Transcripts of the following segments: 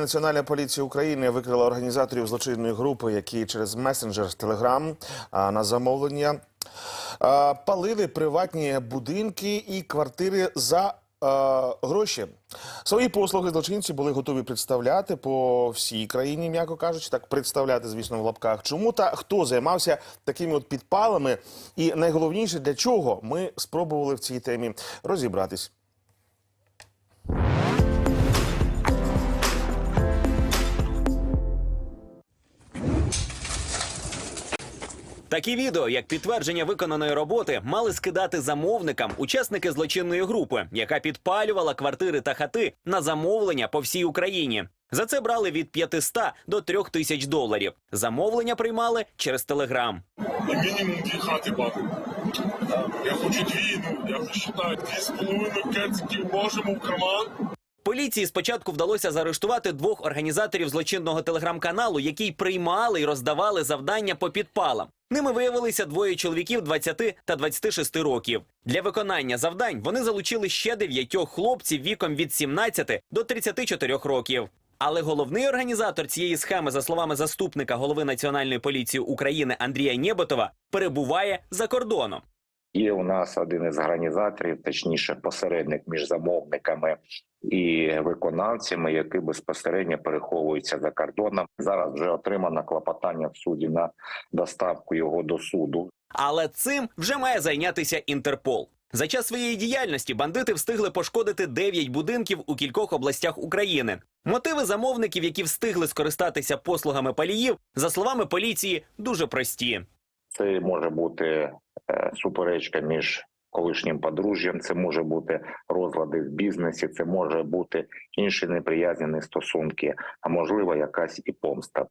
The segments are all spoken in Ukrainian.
Національна поліція України викрила організаторів злочинної групи, які через месенджер Телеграм на замовлення палили приватні будинки і квартири за гроші. Свої послуги злочинці були готові представляти по всій країні, м'яко кажучи, так представляти, звісно, в лапках. Чому та хто займався такими от підпалами? І найголовніше для чого ми спробували в цій темі розібратись. Такі відео, як підтвердження виконаної роботи, мали скидати замовникам учасники злочинної групи, яка підпалювала квартири та хати на замовлення по всій Україні. За це брали від 500 до 3 тисяч доларів. Замовлення приймали через телеграм. Мінімум дві хати бати. Я хочу дві, ну я вважаю, дві з половиною кециків можемо в карман. Поліції спочатку вдалося заарештувати двох організаторів злочинного телеграм-каналу, які приймали і роздавали завдання по підпалам. Ними виявилися двоє чоловіків 20 та 26 років. Для виконання завдань вони залучили ще дев'ятьох хлопців віком від 17 до 34 років. Але головний організатор цієї схеми, за словами заступника голови Національної поліції України Андрія Нєботова, перебуває за кордоном. Є у нас один із організаторів, точніше, посередник між замовниками і виконавцями, який безпосередньо переховується за кордоном. Зараз вже отримано клопотання в суді на доставку його до суду. Але цим вже має зайнятися Інтерпол. За час своєї діяльності бандити встигли пошкодити 9 будинків у кількох областях України. Мотиви замовників, які встигли скористатися послугами паліїв, за словами поліції, дуже прості. Це може бути е, суперечка між колишнім подружжям, це може бути розлади в бізнесі, це може бути інші неприязнені стосунки, а можливо, якась і помста.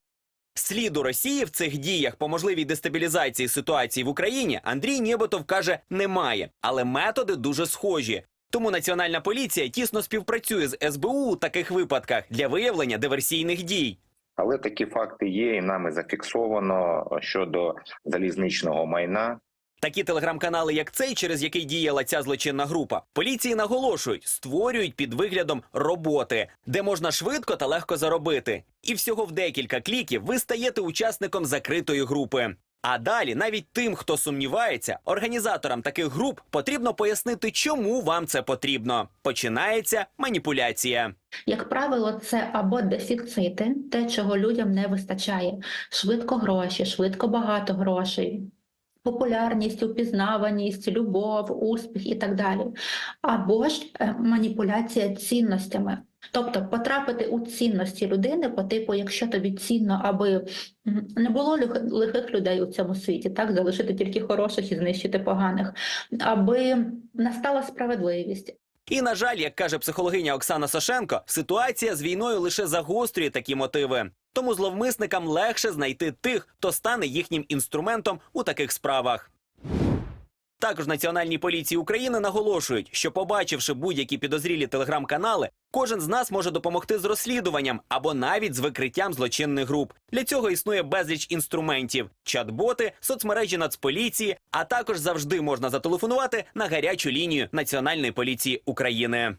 Сліду Росії в цих діях по можливій дестабілізації ситуації в Україні Андрій Нєботов каже, немає, але методи дуже схожі. Тому національна поліція тісно співпрацює з СБУ у таких випадках для виявлення диверсійних дій. Але такі факти є, і нами зафіксовано щодо залізничного майна. Такі телеграм-канали, як цей, через який діяла ця злочинна група, поліції наголошують, створюють під виглядом роботи, де можна швидко та легко заробити. І всього в декілька кліків ви стаєте учасником закритої групи. А далі, навіть тим, хто сумнівається, організаторам таких груп потрібно пояснити, чому вам це потрібно. Починається маніпуляція. Як правило, це або дефіцити, те, чого людям не вистачає, швидко гроші, швидко багато грошей. Популярність, упізнаваність, любов, успіх і так далі, або ж е, маніпуляція цінностями, тобто потрапити у цінності людини по типу, якщо тобі цінно, аби не було лихих людей у цьому світі, так залишити тільки хороших і знищити поганих, аби настала справедливість, І на жаль, як каже психологиня Оксана Сашенко, ситуація з війною лише загострює такі мотиви. Тому зловмисникам легше знайти тих, хто стане їхнім інструментом у таких справах. Також Національній поліції України наголошують, що побачивши будь-які підозрілі телеграм-канали, кожен з нас може допомогти з розслідуванням або навіть з викриттям злочинних груп. Для цього існує безліч інструментів: чат-боти, соцмережі Нацполіції, а також завжди можна зателефонувати на гарячу лінію Національної поліції України.